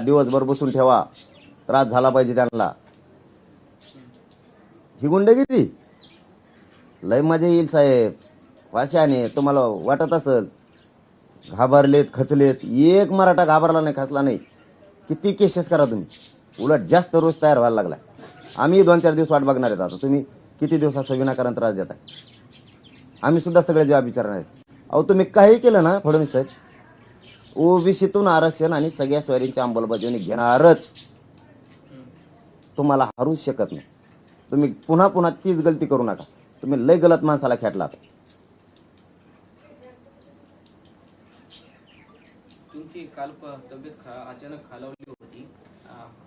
दिवसभर बसून ठेवा. त्रास झाला पाहिजे त्यांना. ही गुंडगिरी? लय मजा येईल साहेब. वाशाने तुम्हाला वाटत असल. घाबरलेत खचलेत. एक मराठा घाबरला नाही खचला नाही. किती केसेस करा तुम्ही? उलट जास्त रोज तयार व्हायला लागला आम्ही दोन चार दिवस वाट बघणार आहेत आता. तुम्ही किती दिवस असं विनाकारण त्रास देताय? आम्ही सुद्धा सगळे जबाब विचारणार आहेत. अहो तुम्ही काही केलं ना फडणवीस साहेब? ओबीसीतून आरक्षण आणि सगळ्या स्वारींची अंमलबजावणी घेणारच. तुम्हाला हरूच शकत नाही. तुम्ही पुन्हा पुन्हा तीच गलती करू नका. तुम्ही लय गलत माणसाला खेटलात. तुमची काल तब्येत खा अचानक खालावली होती.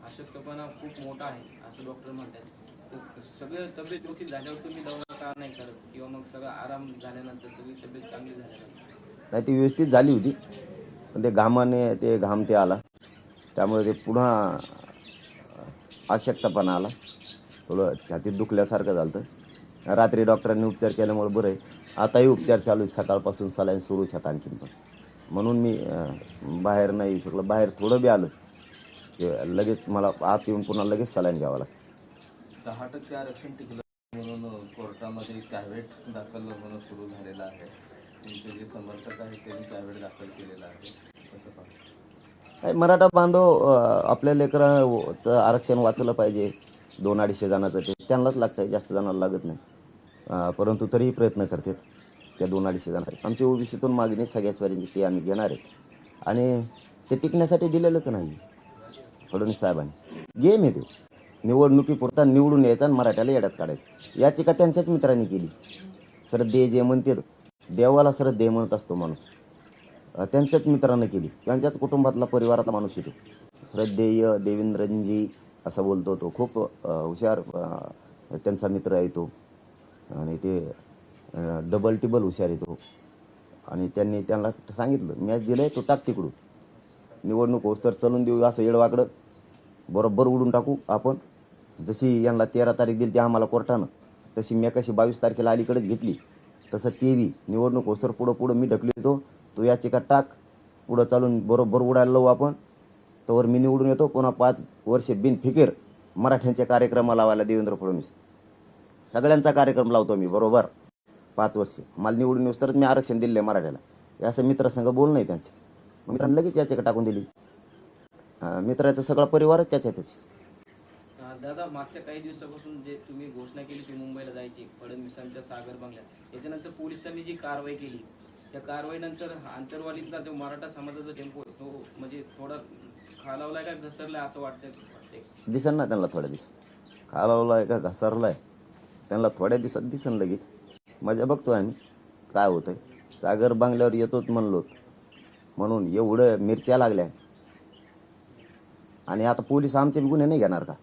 अशक्तपणा खूप मोठा आहे असं डॉक्टर म्हणतात. सगळं तब्येत व्यवस्थित झाल्यावर तुम्ही दवा का नाही करत? किंवा मग सगळं आराम झाल्यानंतर सगळी तब्येत चांगली झाल्यानंतर? नाही ती व्यवस्थित झाली होती. पण ते घामाने ते घाम ते आला. त्यामुळे ते पुन्हा अशक्तपणा आला. थोडं छातीत दुखल्यासारखं झालं तर रात्री डॉक्टरांनी उपचार केल्यामुळे बरं आहे. आताही उपचार चालू आहे सकाळपासून सलाईन सुरूच आहेत आणखीन पण. म्हणून मी बाहेर नाही येऊ शकलो. बाहेर थोडं बी आलं. की लगेच मला आत येऊन पुन्हा लगेच सलाईन घ्यावं लागतं. दहा टक्के आरक्षण टिकलं म्हणून कोर्टामध्ये कॅव्हेट दाखल होणं सुरू झालेलं आहे. त्यांचे जे समर्थक आहेत त्यांनी त्यावेळी दाखल केलेला आहे. तसं पाहता काय मराठा बांधव अं, आपल्या लेकरांचं आरक्षण वाचलं पाहिजे. दोन अडीचशे जणांचं ते त्यांनाच लागतंय जास्त जणांना लागत नाही. अं, परंतु तरीही प्रयत्न करतात त्या दोन अडीचशे जणांसाठी. आमची ओबीसीतून मागणी सगळ्याच पर्यंत ती आम्ही घेणार आहेत. आणि ते टिकण्यासाठी दिलेलंच नाही. फडणवीस साहेबांनी. गेम आहे तो. निवडणुकीपुरता निवडून यायचा आणि मराठ्याला येड्यात काढायचं. याचिका त्यांच्याच मित्रांनी केली. सर दे जे म्हणते देवाला श्रद्धे म्हणत असतो माणूस. त्यांच्याच मित्रानं केली. त्यांच्याच कुटुंबातला परिवारातला माणूस येतो. श्रद्धेय देवेंद्रजी असं बोलतो तो. खूप हुशार त्यांचा मित्र आहे तो. आणि ते डबल टिबल हुशार येतो आणि त्यांनी त्यांना सांगितलं मॅच दिलंय तो टाक तिकडून. निवडणूक होस तर चलून देऊ असं येडवाकडं. बरोबर उडून टाकू आपण. जशी यांना तेरा तारीख दिली ती आम्हाला कोर्टानं तशी मी कशी बावीस तारखेला अलीकडेच घेतली. तसं ते बी. निवडणूक होस्तर पुढं पुढं मी ढकलतो तो याची का टाक. पुढं चालून बरोबर उडायला लावू आपण. तोवर मी निवडून येतो. पुन्हा पाच वर्षे बिनफिकीर मराठ्यांचे कार्यक्रम लावायला देवेंद्र फडणवीस. सगळ्यांचा कार्यक्रम लावतो मी बरोबर. पाच वर्ष. मला निवडून येऊस तरच मी आरक्षण दिले मराठ्याला. असं मित्रासंग बोल नाही त्यांचे. मित्रांनी लगेच याचे टाकून दिली. मित्राचा सगळा परिवारच त्याच्या त्याची दादा मागच्या काही दिवसापासून जे तुम्ही घोषणा केली की मुंबईला जायची फडणवीसांच्या सागर बंगल्यात त्याच्यानंतर पोलिसांनी जी कारवाई केली त्या कारवाईनंतर आंतरवालीतला जो मराठा समाजाचा टेम्पो आहे, तो म्हणजे थोडा खालावलाय का घसरलाय असं वाटतंय दिसन ना त्यांना थोड्या दिवस. खालावलाय का घसरलाय? त्यांना थोड्या दिवसात दिसन लगेच. मजा बघतो आम्ही काय होतंय. सागर बांगल्यावर येतोच म्हणलो. म्हणून एवढं मिरच्या लागल्या. आणि आता पोलीस आमचे गुन्हे नाही घेणार का?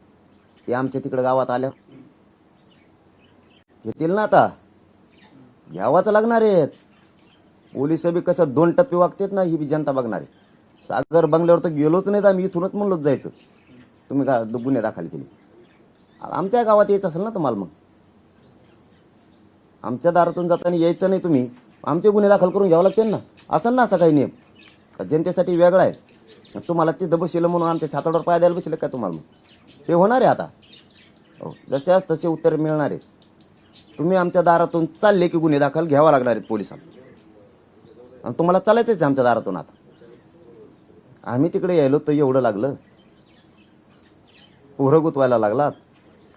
ते आमच्या तिकडे गावात आल्या घेतील ना आता. घ्यावाच लागणार आहेत. पोलीस बी कसं दोन टप्पे वागतात ना ही बी जनता बघणार. आहे सागर बंगल्यावर तर गेलोच नाही तर आम्ही इथूनच म्हणलोच जायचं. तुम्ही का गुन्हे दाखल केले? आमच्या गावात यायचं असेल ना तुम्हाला मग. आमच्या दारातून जाताना यायचं नाही तुम्ही. आमचे गुन्हे दाखल करून घ्यावं लागतील ना. असं ना असा काही नियम. का जनतेसाठी वेगळा आहे. तुम्हाला तिथं बसलं म्हणून आमच्या छातावर पाय द्यायला बसले का तुम्हाला मग? हे होणार आहे आता. हो जशाच तसे उत्तर मिळणार आहेत. तुम्ही आमच्या दारातून चालले की गुन्हे दाखल घ्यावा लागणार आहेत पोलिसांना. आणि तुम्हाला चालायचंच आहे आमच्या दारातून आता. आम्ही तिकडे यायलो तर एवढं लागलं. पोरं गुतवायला लागलात.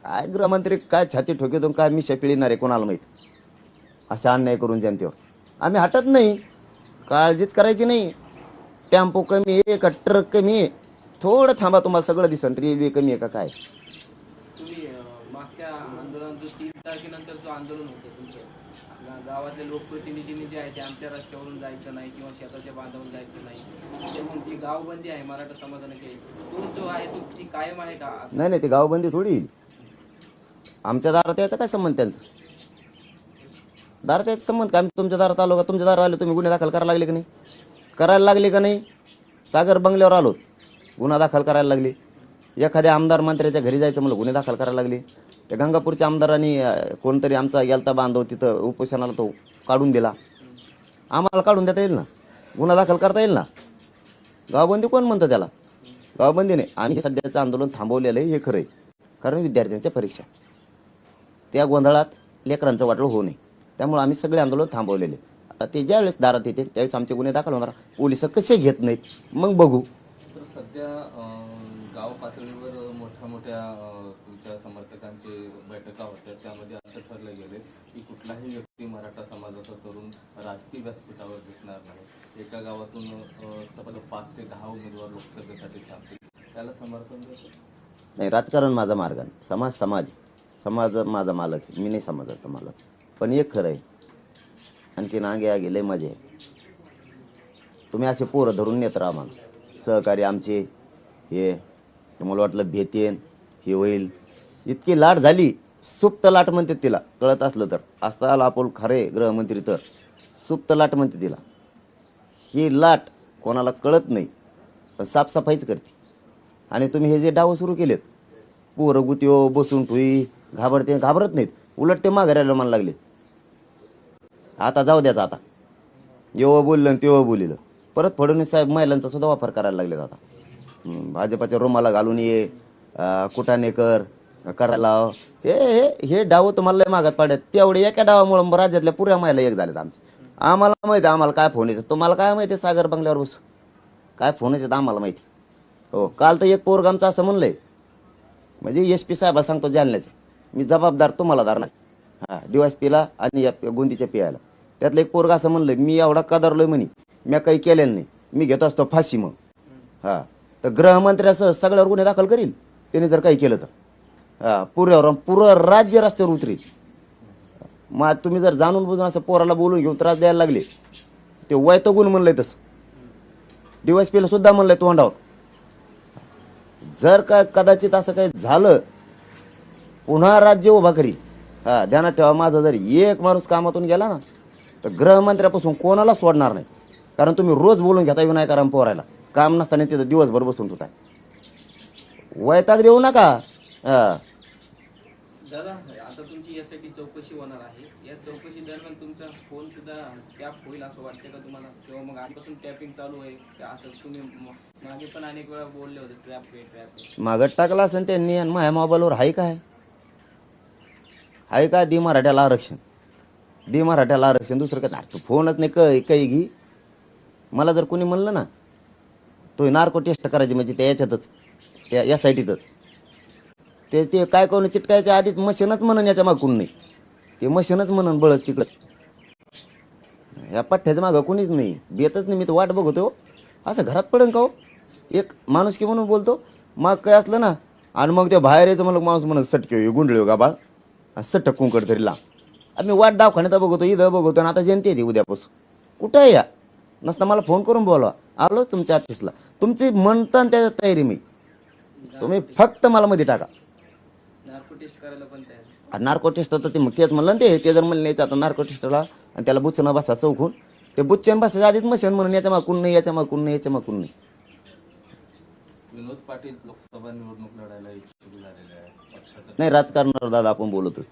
काय गृहमंत्री काय छाती ठोकेतून काय मी पिळणार आहे कोणाला माहीत? असा अन्याय करून जनतेवर. आम्ही हटत नाही. काळजीच करायची नाही. टेम्पो कमी आहे का ट्रक कमी आहे. थोडं थांबा तुम्हाला सगळं दिसन. रेल्वे कमी आहे का काय? तुम्ही अ, मागच्या आंदोलन जो तीन तारखेनंतर जो आंदोलन होतं तुमचं आपल्या गावातले लोकप्रतिनिधींनी जे आहे ते आमच्या रस्त्यावरून जायचं नाही किंवा शेताच्या बांधावरून जायचं नाही. ते गावबंदी आहे मराठा समाजाने केली. तो जो आहे तो ती कायम आहे का? नाही नाही ते गावबंदी थोडी येईल. आमच्या दारात यायचा काय संबंध त्यांचा? दारात यायचा संबंध काय? आम्ही तुमच्या दारात आलो का? तुमच्या दारात आले तुम्ही गुन्हे दाखल करायला लागले का नाही? करायला लागले का नाही? सागर बंगल्यावर आलो. गुन्हा दाखल करायला लागले. एखाद्या आमदार मंत्र्याच्या घरी जायचं म्हणलं गुन्हे दाखल करायला लागले. त्या गंगापूरच्या आमदारांनी कोणतरी आमचा गेलता बांधव तिथं उपोषणाला तो काढून दिला. आम्हाला काढून देता येईल ना? गुन्हा दाखल करता येईल ना? गावबंदी कोण म्हणतं त्याला? गावबंदीने आणि आम्ही सध्याचं आंदोलन थांबवलेलं आहे हे खरं आहे. कारण विद्यार्थ्यांच्या परीक्षा. त्या गोंधळात लेकरांचं वाटलं होऊ नये. त्यामुळे आम्ही सगळे आंदोलन थांबवलेले. आता ते ज्यावेळेस दारात येते त्यावेळेस आमचे गुन्हे दाखल होणार. पोलीस कसे घेत नाहीत? मग बघू. सध्या गाव पातळीवर मोठ्या मोठ्या तुमच्या समर्थकांचे बैठका होत्या. त्यामध्ये असं ठरलं गेले की कुठलाही व्यक्ती मराठा समाजाचा तरुण राजकीय व्यासपीठावर दिसणार नाही. एका गावातून अं, तब्बल पाच ते दहा उमेदवार लोकसभेसाठी थांबतील त्याला समर्थन देतो नाही राजकारण माझा मार्ग आहे. समाज समाज समाज माझा मालक मी नाही समाजाचा मालक. पण एक खरं आहे. आणखीन आगे आगे लय मजे तुम्ही असे पोरं धरून नेत राहा मला. सहकारी आमचे हे मला वाटलं भेतेन हे होईल. इतकी लाट झाली सुप्त लाट म्हणते तिला कळत असलं तर. असता आला आपण खरे गृहमंत्री तर. सुप्त लाट म्हणते तिला. ही लाट कोणाला कळत नाही पण साफसफाईच करते. आणि तुम्ही हे जे डाव सुरू केलेत पोरं गुत्यो हो, बसून ठुई घाबरते घाबरत नाहीत. उलट ते माघारायला मला लागले आता जाऊ द्याचा आता. जेव्हा बोललं आणि तेव्हा बोलिलं. परत फडणवीस साहेब महिलांचा सुद्धा वापर करायला लागले आता. भाजपाच्या रोमाला घालून ये कुटाने कर करायला हे हे हे डाव तुम्हाला लय मागात पाडत तेवढे एका डावामुळे राज्यातल्या पुऱ्या महिला एक झाल्यात आमचे. आम्हाला माहिती आहे आम्हाला काय फोन येतात. तुम्हाला काय माहिती आहे सागर बंगल्यावर बसू काय फोन येतात आम्हाला माहिती हो काल तर एक पोरग आमचं असं म्हणलंय. म्हणजे एस पी साहेबा सांगतो जालन्याचे. मी जबाबदार तुम्हाला धरणार हां डी वाय पीला आणि या गोंदीच्या पियाला त्यातलं एक पोरगा असं म्हणलंय मी एवढा कदरलोय म्हणे. मी काही केलेलं नाही. मी घेत असतो फाशी मग. हां. तर गृहमंत्र्यासह सगळ्यावर गुन्हे दाखल करील. त्याने जर काही केलं तर. हां. पुऱ्यावर पुरं राज्य रस्त्यावर उतरेल. मग तुम्ही जर जाणून बुजून असं पोराला बोलून घेऊन त्रास द्यायला लागले. ते वैतगुण म्हणलंय तसं. डी एस पीला सुद्धा म्हणलंय तोंडावर. जर का कदाचित असं काही झालं पुन्हा राज्य उभा करील. हा. ध्यानात ठेवा माझा जर एक माणूस कामातून गेला ना तर गृहमंत्र्यापासून कोणाला सोडणार नाही. कारण तुम्ही रोज बोलून घेता विनायकाराम पोरायला. काम नसताना तिथं दिवसभर बसून तुटाय वैताग देऊ नका. हा. दादा आता तुमची यासाठी चौकशी होणार आहे. या चौकशी दरम्यान तुमचा फोन सुद्धा टॅप होईल असं वाटतं का तुम्हाला? किंवा मग आधीपासून टॅपिंग चालू आहे का असं? तुम्ही म- मागे पण अनेक वेळा बोलले होते ट्रॅप आहे ट्रॅप आहे. मागत टाकला असेल त्यांनी आणि माझ्या मोबाईलवर आहे काय आहे का? दी मराठ्याला आरक्षण. दी मराठ्याला आरक्षण. दुसरं काय? अरे तू फोनच नाही कै काही घे. मला जर कोणी म्हणलं ना तो नार्को टेस्ट करायची म्हणजे त्या याच्यातच त्या या साईटीतच ते ते काय करून चिटकायच्या आधीच मशीनच म्हणून याच्या मागून नाही. ते मशीनच म्हणून बळच तिकडंच या पठ्ठ्याच्या मागं कोणीच नाही. बेतच नाही मी तर वाट बघतो हो. असं घरात पडेन का हो? एक माणूस की म्हणून बोलतो मग काय असलं ना आणि मग ते बाहेर यायचं मला माणूस म्हणत सटके हो, गुंडळे हो, का बाळ आणि सटक कुंकड तरी लांब आम्ही वाट दवाखान्यात बघतो इथं बघतो आणि आता जयंती येते उद्यापासून. कुठं आहे या? नसता मला फोन करून बोलवा. आलो तुमच्या ऑफिसला तुमची म्हणता आणि त्याच्यात तयारी मी. तुम्ही फक्त मला मध्ये टाका. नार्को टेस्ट तर ते मग तेच म्हणलं ना ते ते जर म्हणलं यायचं आता नार्को टेस्टला आणि त्याला बुच्चनं बसा चौकून ते बुच्चन बसायच्या आधीच मशीन म्हणून याच्या मागून नाही याच्या मागून नाही याच्या मागून नाही. विनोद पाटील लोकसभा निवडणूक लढायला इच्छुक झालेले आहे पक्षाचं नाही राजकारणावर दादा आपण बोलतच.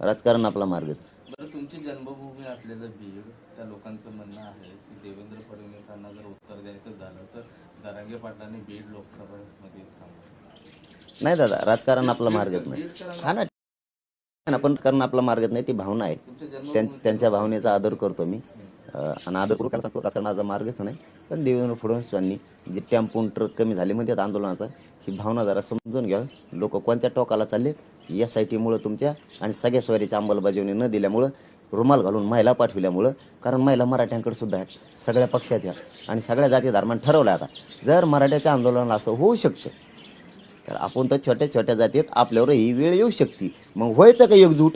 राजकारण आपला मार्गच. बरं तुमची जन्मभूमी असलेलं बीड त्या लोकांचं म्हणणं आहे की देवेंद्र फडणवीसांना जर उत्तर द्यायचं झालं तर जरांगे पाटलांनी बीड लोकसभेमध्ये थांबवलं नाही दादा राजकारण आपला मार्गच नाही. हा ना पण राजकारण आपला मार्गच नाही ती भावना आहे. त्यांच्या भावनेचा आदर करतो मी. आणि आदर करू सांगतो राजकारणाचा मार्गच नाही. पण देवेंद्र फडणवीस यांनी जे टेम्पो ट्रक कमी झाले म्हणतात आंदोलनाचा ही भावना जरा समजून घ्या. लोक कोणत्या टोकाला चालले एस आय टीमुळं तुमच्या आणि सगळ्या सोयरीच्या अंमलबजावणी न दिल्यामुळं रुमाल घालून महिला पाठविल्यामुळं कारण महिला मराठ्यांकडे सुद्धा आहेत सगळ्या पक्षात या आणि सगळ्या जाती धर्मान ठरवलं आता. जर मराठ्याच्या आंदोलनाला असं होऊ शकतं तर आपण तर छोट्या छोट्या जातीत आपल्यावर ही वेळ येऊ शकते. मग व्हायचं का एकजूट?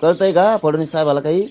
कळतंय का फडणवीस साहेबाला काही?